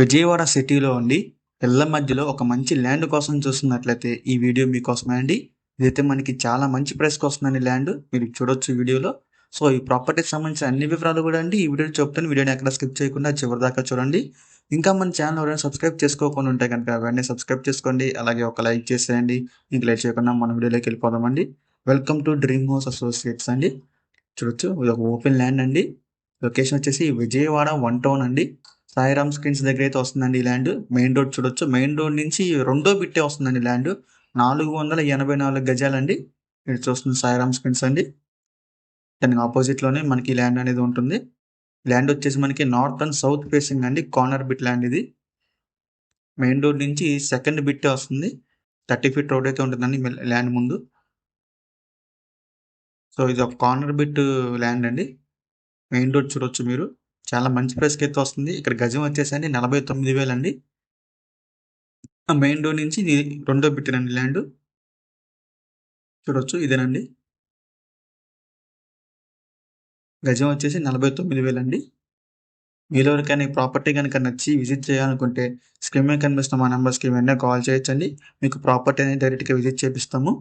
విజయవాడ సిటీలో అండి ఇళ్ళ మధ్యలో ఒక మంచి ల్యాండ్ కోసం చూస్తున్నట్లయితే ఈ వీడియో మీకోసమే అండి. ఇదైతే మనకి చాలా మంచి ప్రైస్కి వస్తుందండి ల్యాండ్. మీరు చూడొచ్చు వీడియోలో. సో ఈ ప్రాపర్టీకి సంబంధించిన అన్ని వివరాలు కూడా అండి ఈ వీడియో చెప్తాను. వీడియోని ఎక్కడ స్కిప్ చేయకుండా చివరి దాకా చూడండి. ఇంకా మన ఛానల్ ఎవరైనా సబ్స్క్రైబ్ చేసుకోకుండా ఉంటే కనుక వెంటనే సబ్స్క్రైబ్ చేసుకోండి. అలాగే ఒక లైక్ చేసేయండి. ఇంక లైక్ చేయకుండా మన వీడియోలోకి వెళ్ళిపోదామండి. Welcome to dream house associates అండి. చూడొచ్చు ఇది ఒక ఓపెన్ ల్యాండ్ అండి. లొకేషన్ వచ్చేసి విజయవాడ వన్ టౌన్ అండి. సాయిరామ్ స్క్రీన్స్ దగ్గర అయితే వస్తుందండి ఈ ల్యాండ్. మెయిన్ రోడ్ చూడొచ్చు. మెయిన్ రోడ్ నుంచి రెండో బిట్టే వస్తుందండి ల్యాండ్. నాలుగు వందల ఎనభై నాలుగు గజాలండి. ఇక్కడ చూస్తుంది సాయిరామ్ స్క్రీన్స్ అండి. దానికి ఆపోజిట్లోనే మనకి ల్యాండ్ అనేది ఉంటుంది. ల్యాండ్ వచ్చేసి మనకి నార్త్ అండ్ సౌత్ ఫేసింగ్ అండి. కార్నర్ బిట్ ల్యాండ్ ఇది. మెయిన్ రోడ్ నుంచి సెకండ్ బిట్టే వస్తుంది. థర్టీ ఫీట్ రోడ్ అయితే ఉంటుందండి ల్యాండ్ ముందు. సో ఇది ఒక కార్నర్ బిట్ ల్యాండ్ అండి. మెయిన్ రోడ్ చూడొచ్చు మీరు. చాలా మంచి ప్రైస్కి అయితే వస్తుంది. ఇక్కడ గజం వచ్చేసండి నలభై తొమ్మిది వేలు అండి. మెయిన్ డోర్ నుంచి ఇది రెండో బిట్టినండి ల్యాండ్. చూడొచ్చు ఇదేనండి. గజం వచ్చేసి నలభై తొమ్మిది వేలు అండి. మీలో ఎవరికైనా ఈ ప్రాపర్టీ కనుక నచ్చి విజిట్ చేయాలనుకుంటే స్క్రీన్ మీద కనిపిస్తున్న మా నెంబర్స్కి వెంటనే కాల్ చేయొచ్చండి. మీకు ప్రాపర్టీ అనేది డైరెక్ట్గా విజిట్ చేపిస్తాము.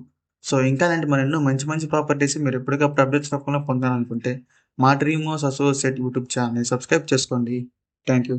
సో ఇంకా అలాంటి మరి ఎన్నో మంచి మంచి ప్రాపర్టీస్ మీరు ఎప్పటికప్పుడు అప్డేట్స్ రూపంలో పొందాలనుకుంటే మా డ్రీమ్ అసోసియేట్ యూట్యూబ్ ఛానల్ని సబ్స్క్రైబ్ చేసుకోండి. Thank you